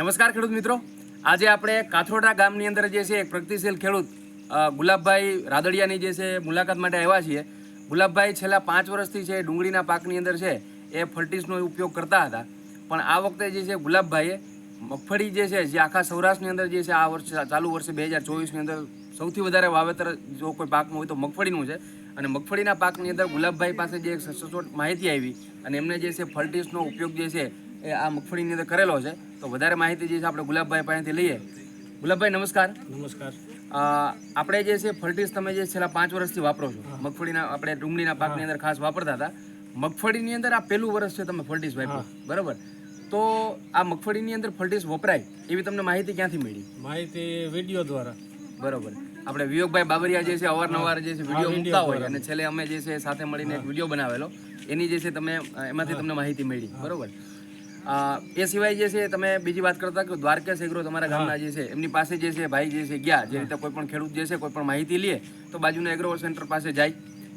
નમસ્કાર ખેડૂત મિત્રો. આજે આપણે કાથોડા ગામની અંદર જે છે એક પ્રગતિશીલ ખેડૂત ગુલાબભાઈ રાદડિયાની જે છે મુલાકાત માટે આવ્યા છીએ. ગુલાબભાઈ છેલ્લા પાંચ વર્ષથી છે ડુંગળીના પાકની અંદર છે, એ ફર્ટિસનો ઉપયોગ કરતા હતા. પણ આ વખતે જે છે ગુલાબભાઈએ મગફળી જે છે, જે આખા સૌરાષ્ટ્રની અંદર જે છે આ વર્ષ ચાલુ વર્ષે બે હજાર ચોવીસની અંદર સૌથી વધારે વાવેતર જો કોઈ પાકમાં હોય તો મગફળીનું છે. અને મગફળીના પાકની અંદર ગુલાબભાઈ પાસે જે એક સચોટ માહિતી આવી અને એમને જે છે ફર્ટિસનો ઉપયોગ જે છે એ આ મગફળીની અંદર કરેલો છે. તો વધારે માહિતી જે છે આપણે ગુલાબભાઈ પાસેથી લઈએ. ગુલાબભાઈ નમસ્કાર. નમસ્કાર. આપણે જે છે ફર્ટિસ તમે જે છેલ્લા પાંચ વર્ષથી વાપરો છો મગફળીના આપણે ડુંગળીના પાકની અંદર ખાસ વાપરતા હતા. મગફળીની અંદર આ પહેલું વર્ષ છે તમે ફર્ટિસ વાપરો. બરાબર? તો આ મગફળીની અંદર ફર્ટિસ વપરાય એવી તમને માહિતી ક્યાંથી મળી? માહિતી વીડિયો દ્વારા. બરોબર. આપણે વિયોગભાઈ બાબરિયા જે છે અવારનવાર જે છે વીડિયો મૂકતા હોય અને છેલ્લે અમે જે છે સાથે મળીને એક વીડિયો બનાવેલો. એની જે છે તમે એમાંથી તમને માહિતી મળી. બરોબર? એ સિવાય જે છે તમે બીજી વાત કરતા કે દ્વારકેશ એગ્રો તમારા ગામના જે છે એમની પાસે જે છે ભાઈ જે છે ગયા જે રીતે કોઈ પણ ખેડૂત જે છે કોઈ પણ માહિતી લે તો બાજુના એગ્રો સેન્ટર પાસે જાય.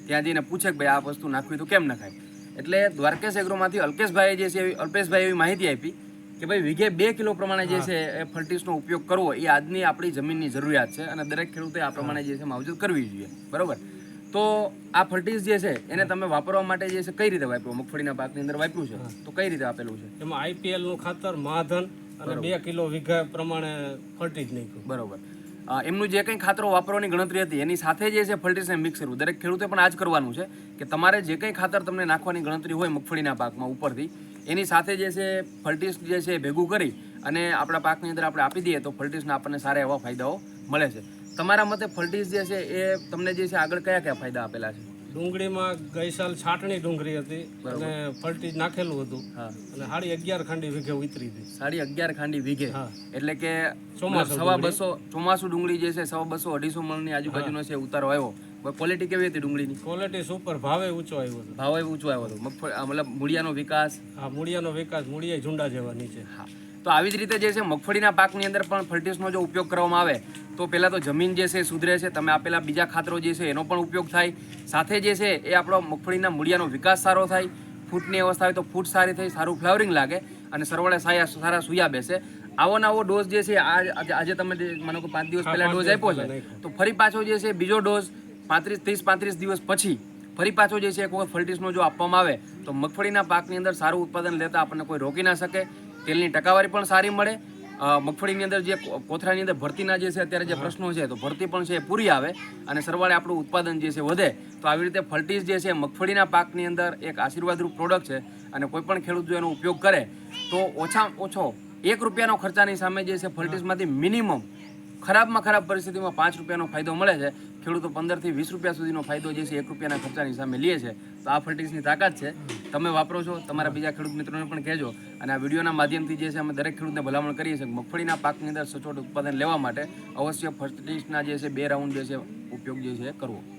ત્યાં જઈને પૂછે કે ભાઈ આ વસ્તુ નાખવી તો કેમ નખાય? એટલે દ્વારકેશ એગ્રોમાંથી અલ્કેશભાઈએ જે છે એવી- અલ્પેશભાઈએ એવી માહિતી આપી કે ભાઈ વીઘે બે કિલો પ્રમાણે જે છે એ ફર્ટિસનો ઉપયોગ કરવો એ આજની આપણી જમીનની જરૂરિયાત છે અને દરેક ખેડૂતે આ પ્રમાણે જે છે માવજત કરવી જોઈએ. બરોબર? તો આ ફર્ટિસ જે છે એને તમે વાપરવા માટે જે છે કઈ રીતે વાપર્યું મગફળીના પાકની અંદર વાપર્યું છે? તો કઈ રીતે આપેલું છે? એમાં આઈપીએલનું ખાતર મહાધન અને બે કિલો વીઘા પ્રમાણે ફર્ટી જ નાખ્યું. બરોબર. એમનું જે કંઈ ખાતરો વાપરવાની ગણતરી હતી એની સાથે જે છે ફર્ટિસને મિક્સ કરવું દરેક ખેડૂતે પણ આ જ કરવાનું છે કે તમારે જે કંઈ ખાતર તમને નાખવાની ગણતરી હોય મગફળીના પાકમાં ઉપરથી એની સાથે જે છે ફર્ટિસ જે છે ભેગું કરી અને આપણા પાકની અંદર આપણે આપી દઈએ તો ફર્ટિસના આપણને સારા એવા ફાયદાઓ મળે છે. તમારા મતે ફર્ટિસ જે છે એ તમને જે છે આગળ કયા કયા ફાયદા આપેલા છે? ડુંગળીમાં ગઈ સાલ છાટણી ડુંગળી હતી અને ફર્ટી નાખેલું હતું. હા. અને સાડી અગિયાર ખાંડી વીઘે ઉતરી હતી. સાડી અગિયાર ખાંડી વીઘે. એટલે કે સવા બસો ચોમાસું ડુંગળી જે છે સવા બસો અઢીસો મણની આજુબાજુનો છે ઉતારો આવ્યો. ક્વોલિટી કેવી હતી ડુંગળીની? ક્વોલિટી સુપર ભાવે ઊંચો આવ્યો હતો. ભાવે ઊંચો આવ્યો હતો. મગફળી મતલબ મૂળિયાનો વિકાસ. હા મૂળિયાનો વિકાસ મૂળિયા ઝુંડા જેવા નીચે. હા. તો આવી જ રીતે જે છે મગફળીના પાકની અંદર પણ ફર્ટિસનો જો ઉપયોગ કરવામાં આવે તો પહેલાં તો જમીન જે છે સુધરે છે. તમે આપેલા બીજા ખાતરો જે છે એનો પણ ઉપયોગ થાય. સાથે જે છે એ આપણો મગફળીના મૂળિયાનો વિકાસ સારો થાય. ફૂટની અવસ્થા હોય તો ફૂટ સારી થઈ સારું ફ્લાવરિંગ લાગે અને સરવાળે સાયા સારા સુયા બેસે. આવો નવો ડોઝ જે છે આજે- તમે માનો કે પાંચ દિવસ પહેલાં ડોઝ આપ્યો છે તો ફરી પાછો જે છે બીજો ડોઝ પાંત્રીસ ત્રીસ પાંત્રીસ દિવસ પછી ફરી પાછો જે છે એક વખત ફર્ટિસનો જો આપવામાં આવે તો મગફળીના પાકની અંદર સારું ઉત્પાદન લેતા આપણને કોઈ રોકી ના શકે. તેલની ટકાવારી પણ સારી મળે. મગફળીની અંદર જે કોથળાની અંદર ભરતીના જે છે, અત્યારે જે પ્રશ્નો છે, તો ભરતી પણ છે એ પૂરી આવે અને સરવાળે આપણું ઉત્પાદન જે છે વધે. તો આવી રીતે ફલ્ટીસ જે છે, મગફળીના પાકની અંદર એક આશીર્વાદરૂપ પ્રોડક્ટ છે અને કોઈપણ ખેડૂત જો એનો ઉપયોગ કરે, તો ઓછા, ઓછો એક રૂપિયાનો ખર્ચાની સામે જે છે, ફલ્ટીસમાંથી મિનિમમ ખરાબમાં ખરાબ પરિસ્થિતિમાં પાંચ રૂપિયાનો ફાયદો મળે છે. ખેડૂતો પંદરથી વીસ રૂપિયા સુધીનો ફાયદો જે છે એક રૂપિયાના ખર્ચાની સામે લે છે. તો આ ફર્ટિસની તાકાત છે. તમે વાપરો છો, તમારા બીજા ખેડૂત મિત્રોને પણ કહેજો. અને આ વિડીયોના માધ્યમથી જે છે અમે દરેક ખેડૂતને ભલામણ કરીએ છીએ મગફળીના પાકની અંદર સચોટ ઉત્પાદન લેવા માટે અવશ્ય ફર્ટિસના જે છે બે રાઉન્ડ જે છે ઉપયોગ જે છે કરવો.